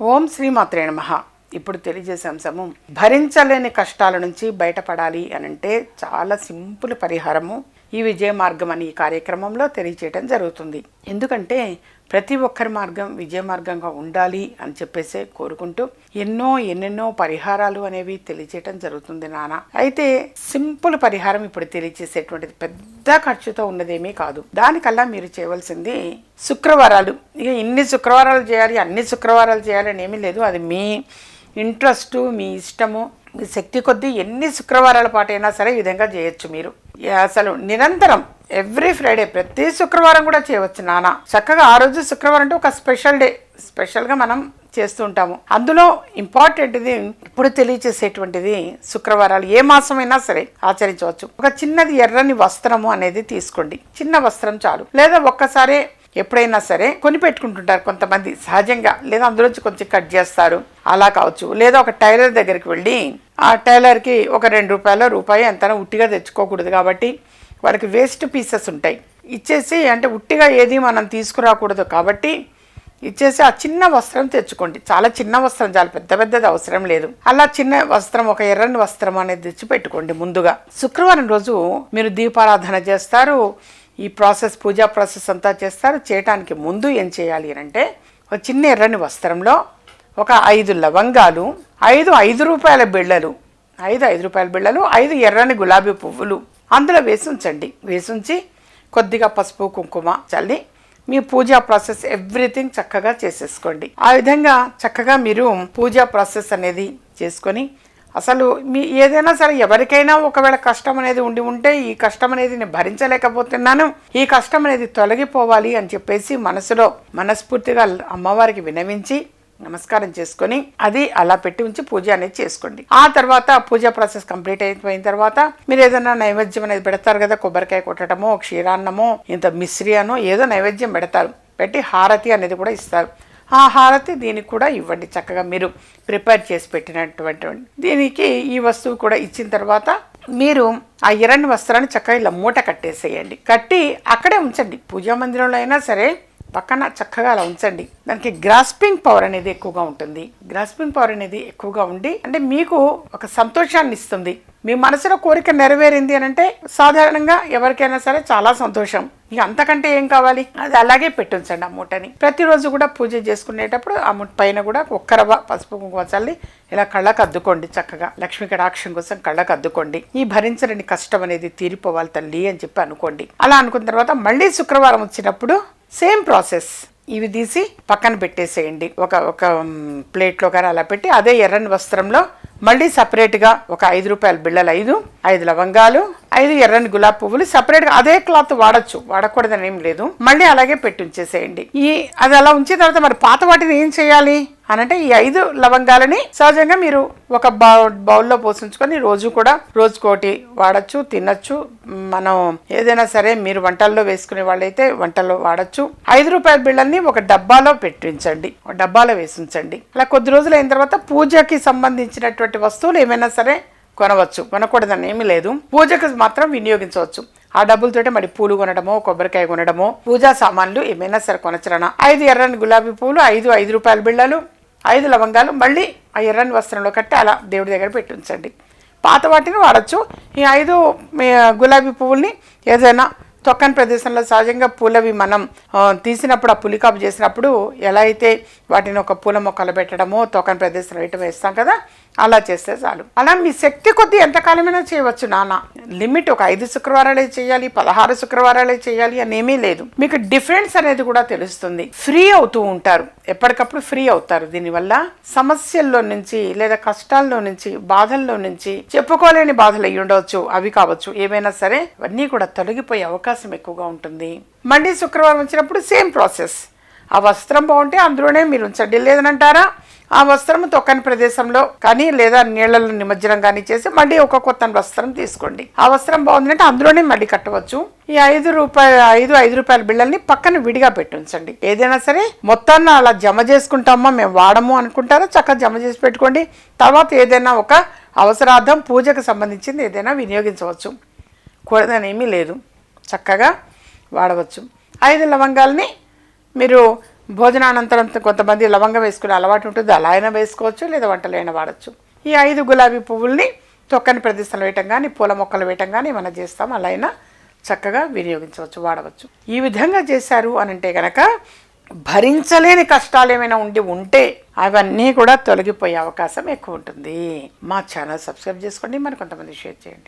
ఓం శ్రీమాత్రే నమ. ఇప్పుడు తెలియజేసే అంశము భరించలేని కష్టాల నుంచి బయటపడాలి అని అంటే చాలా సింపుల్ పరిహారము. ఈ విజయ మార్గం అని ఈ కార్యక్రమంలో తెలియచేయడం జరుగుతుంది. ఎందుకంటే ప్రతి ఒక్కరి మార్గం విజయ మార్గంగా ఉండాలి అని చెప్పేసి కోరుకుంటూ ఎన్నో ఎన్నెన్నో పరిహారాలు అనేవి తెలియచేయటం జరుగుతుంది నాన్న అయితే సింపుల్ పరిహారం ఇప్పుడు తెలియచేసేటువంటిది పెద్ద ఖర్చుతో ఉన్నదేమీ కాదు. దానికల్లా మీరు చేయవలసింది శుక్రవారాలు. ఇక ఇన్ని శుక్రవారాలు చేయాలి అన్ని శుక్రవారాలు చేయాలని ఏమీ లేదు. అది మీ ఇంట్రెస్ట్ మీ ఇష్టము. మీ శక్తి కొద్దీ ఎన్ని శుక్రవారాల పాటు అయినా సరే ఈ విధంగా చేయొచ్చు మీరు. అసలు నిరంతరం ఎవ్రీ ఫ్రైడే ప్రతి శుక్రవారం కూడా చేయవచ్చు నాన్న చక్కగా ఆ రోజు శుక్రవారం అంటే ఒక స్పెషల్ డే. స్పెషల్గా మనం చేస్తూ ఉంటాము. అందులో ఇంపార్టెంట్ది ఇప్పుడు తెలియచేసేటువంటిది శుక్రవారాలు. ఏ మాసమైనా సరే ఆచరించవచ్చు. ఒక చిన్నది ఎర్రని వస్త్రము అనేది తీసుకోండి. చిన్న వస్త్రం చాలు. లేదా ఒక్కసారి ఎప్పుడైనా సరే కొని పెట్టుకుంటుంటారు కొంతమంది. సహజంగా. లేదా అందులోంచి కొంచెం కట్ చేస్తారు. అలా కావచ్చు. లేదా ఒక టైలర్ దగ్గరికి వెళ్ళి ఆ టైలర్కి ఒక రెండు రూపాయల రూపాయి ఎంత ఉట్టిగా తెచ్చుకోకూడదు కాబట్టి వారికి వేస్ట్ పీసెస్ ఉంటాయి. ఇచ్చేసి అంటే ఉట్టిగా ఏది మనం తీసుకురాకూడదు కాబట్టి ఇచ్చేసి ఆ చిన్న వస్త్రం తెచ్చుకోండి. చాలా చిన్న వస్త్రం చాలా పెద్ద పెద్దది అవసరం లేదు. అలా చిన్న వస్త్రం ఒక ఎర్రని వస్త్రం అనేది తెచ్చి పెట్టుకోండి ముందుగా. శుక్రవారం రోజు మీరు దీపారాధన చేస్తారు. ఈ ప్రాసెస్ పూజా ప్రాసెస్ అంతా చేస్తారు. చేయటానికి ముందు ఏం చేయాలి అని అంటే ఒక చిన్న ఎర్రని వస్త్రంలో ఒక ఐదు లవంగాలు ఐదు ఐదు రూపాయల బిళ్ళలు. ఐదు ఐదు రూపాయల బిళ్ళలు ఐదు ఎర్రని గులాబీ పువ్వులు. అందులో వేసి ఉంచండి వేసి ఉంచి కొద్దిగా పసుపు కుంకుమ చల్లి మీ పూజా ప్రాసెస్ ఎవ్రీథింగ్ చక్కగా చేసేసుకోండి. ఆ విధంగా చక్కగా మీరు పూజా ప్రాసెస్ అనేది చేసుకొని అసలు మీ ఏదైనా సరే ఎవరికైనా ఒకవేళ కష్టం అనేది ఉండి ఉంటే ఈ కష్టం అనేది నేను భరించలేకపోతున్నాను. ఈ కష్టం అనేది తొలగిపోవాలి అని చెప్పేసి మనసులో మనస్ఫూర్తిగా అమ్మవారికి వినవించి నమస్కారం చేసుకొని అది అలా పెట్టి ఉంచి పూజ అనేది చేసుకోండి. ఆ తర్వాత పూజ ప్రాసెస్ కంప్లీట్ అయిపోయిన తర్వాత మీరు ఏదైనా నైవేద్యం అనేది పెడతారు కదా కొబ్బరికాయ కొట్టడమో క్షీరాన్నమో ఇంత మిశ్రి అనో ఏదో నైవేద్యం పెడతారు. పెట్టి హారతి అనేది కూడా ఇస్తారు. ఆ హారతి దీనికి కూడా ఇవ్వండి చక్కగా మీరు ప్రిపేర్ చేసి పెట్టినటువంటి దీనికి ఈ వస్తువు కూడా ఇచ్చిన తర్వాత మీరు ఆ ఎర్రని వస్త్రాన్ని చక్కగా ఇలా మూట కట్టేసేయండి. కట్టి అక్కడే ఉంచండి. పూజా మందిరంలో అయినా సరే పక్కన చక్కగా అలా ఉంచండి. దానికి గ్రాస్పింగ్ పవర్ అనేది ఎక్కువగా ఉంటుంది. గ్రాస్పింగ్ పవర్ అనేది ఎక్కువగా ఉండి అంటే మీకు ఒక సంతోషాన్ని ఇస్తుంది. మీ మనసులో కోరిక నెరవేరింది అని అంటే సాధారణంగా ఎవరికైనా సరే చాలా సంతోషం. ఇక అంతకంటే ఏం కావాలి? అది అలాగే పెట్టించండి ఆ మూటని. ప్రతిరోజు కూడా పూజ చేసుకునేటప్పుడు ఆ మూట పైన కూడా ఒక్కరవ పసుపు కుంకుమ చల్లి ఇలా కళ్ళకు అద్దుకోండి చక్కగా. లక్ష్మీ కటాక్షం కోసం కళ్ళకు అద్దుకోండి. ఈ భరించలేని కష్టం అనేది తీరిపోవాలి తల్లి అని చెప్పి అనుకోండి. అలా అనుకున్న తర్వాత మళ్ళీ శుక్రవారం వచ్చినప్పుడు సేమ్ ప్రాసెస్ ఇవి తీసి పక్కన పెట్టేసేయండి. ఒక ఒక ప్లేట్లో కానీ అలా పెట్టి అదే ఎర్రని వస్త్రంలో మళ్ళీ సపరేట్గా ఒక ఐదు రూపాయల బిళ్ళలు ఐదు ఐదు లవంగాలు ఐదు ఎర్రని గులాబీ పువ్వులు సపరేట్గా అదే క్లాత్ వాడచ్చు. వాడకూడదని ఏం లేదు. మళ్ళీ అలాగే పెట్టి ఉంచేసేయండి. ఈ అది అలా ఉంచిన తర్వాత మరి పాత వాటిని ఏం చేయాలి? అనంటే ఈ ఐదు లవంగాలని సహజంగా మీరు ఒక బౌల్ బౌల్లో పోషించుకొని రోజు కూడా రోజుకోటి వాడచ్చు తినచ్చు. మనం ఏదైనా సరే మీరు వంటల్లో వేసుకునే వాళ్ళైతే వంటల్లో వాడచ్చు. ఐదు రూపాయల బిళ్ళల్ని ఒక డబ్బాలో పెట్టించండి. ఒక డబ్బాలో వేసి ఉంచండి అలా కొద్ది రోజులు అయిన తర్వాత పూజకి సంబంధించినటువంటి వస్తువులు ఏమైనా సరే కొనవచ్చు. కొనకూడదని ఏమీ లేదు. పూజకు మాత్రం వినియోగించవచ్చు. ఆ డబ్బులతోటే మరి పూలు కొనడమో కొబ్బరికాయ కొనడమో పూజా సామాన్లు ఏమైనా సరే కొనచరన ఐదు ఎర్రని గులాబీ పూలు ఐదు ఐదు రూపాయల బిళ్ళలు ఐదు లవంగాలు మళ్ళీ ఆ ఎర్రని వస్త్రంలో కట్టి అలా దేవుడి దగ్గర పెట్టి ఉంచండి. పాత వాటిని వాడచ్చు. ఈ ఐదు గులాబీ పువ్వుల్ని ఏదైనా తొక్కని ప్రదేశంలో సహజంగా పూలవి మనం తీసినప్పుడు ఆ పులికాపు చేసినప్పుడు ఎలా అయితే వాటిని ఒక పూల మొక్కలు పెట్టడమో తొక్కని ప్రదేశంలో వేయటం వేస్తాం కదా అలా చేస్తే చాలు. అలా మీ శక్తి కొద్దీ ఎంతకాలమైనా చేయవచ్చు నాన్న. లిమిట్ ఒక ఐదు శుక్రవారాలే చేయాలి పదహారు శుక్రవారాలే చేయాలి అని ఏమీ లేదు. మీకు డిఫరెన్స్ అనేది కూడా తెలుస్తుంది. ఫ్రీ అవుతూ ఉంటారు. ఎప్పటికప్పుడు ఫ్రీ అవుతారు. దీనివల్ల సమస్యల్లో నుంచి లేదా కష్టాల్లో నుంచి బాధల్లో నుంచి చెప్పుకోలేని బాధలు అయ్యి ఉండవచ్చు అవి కావచ్చు. ఏవైనా సరే అవన్నీ కూడా తొలగిపోయే అవకాశం ఎక్కువగా ఉంటుంది. మళ్ళీ శుక్రవారం వచ్చినప్పుడు సేమ్ ప్రాసెస్ ఆ వస్త్రం బాగుంటే అందులోనే మీరు ఉంచండి. లేదనంటారా? ఆ వస్త్రం తొక్కని ప్రదేశంలో కానీ లేదా నీళ్ళలో నిమజ్జనం కానీ చేసి మళ్ళీ ఒక కొత్త వస్త్రం తీసుకోండి. ఆ వస్త్రం బాగుందంటే అందులోనే మళ్ళీ కట్టవచ్చు. ఈ ఐదు రూపాయల ఐదు ఐదు రూపాయల బిళ్ళల్ని పక్కన విడిగా పెట్టి ఉంచండి. ఏదైనా సరే మొత్తాన్ని అలా జమ చేసుకుంటామా మేము వాడము అనుకుంటారా? చక్కగా జమ చేసి పెట్టుకోండి. తర్వాత ఏదైనా ఒక అవసరార్థం పూజకు సంబంధించింది ఏదైనా వినియోగించవచ్చు. కూడదని ఏమీ లేదు. చక్కగా వాడవచ్చు. ఐదు లవంగాల్ని మీరు భోజనానంతరం కొంతమంది లవంగం వేసుకునే అలవాటు ఉంటుంది. అలా అయినా వేసుకోవచ్చు లేదా వంటలు అయినా వాడచ్చు. ఈ ఐదు గులాబీ పువ్వుల్ని తొక్కని ప్రదేశంలో వేయటం కానీ పూల మొక్కలు వేయటం కానీ మనం చేస్తాం. అలా అయినా చక్కగా వినియోగించవచ్చు వాడవచ్చు. ఈ విధంగా చేశారు అని అంటే కనుక భరించలేని కష్టాలు ఏమైనా ఉండి ఉంటే అవన్నీ కూడా తొలగిపోయే అవకాశం ఎక్కువ ఉంటుంది. మా ఛానల్ సబ్స్క్రైబ్ చేసుకోండి. మరి కొంతమంది షేర్ చేయండి.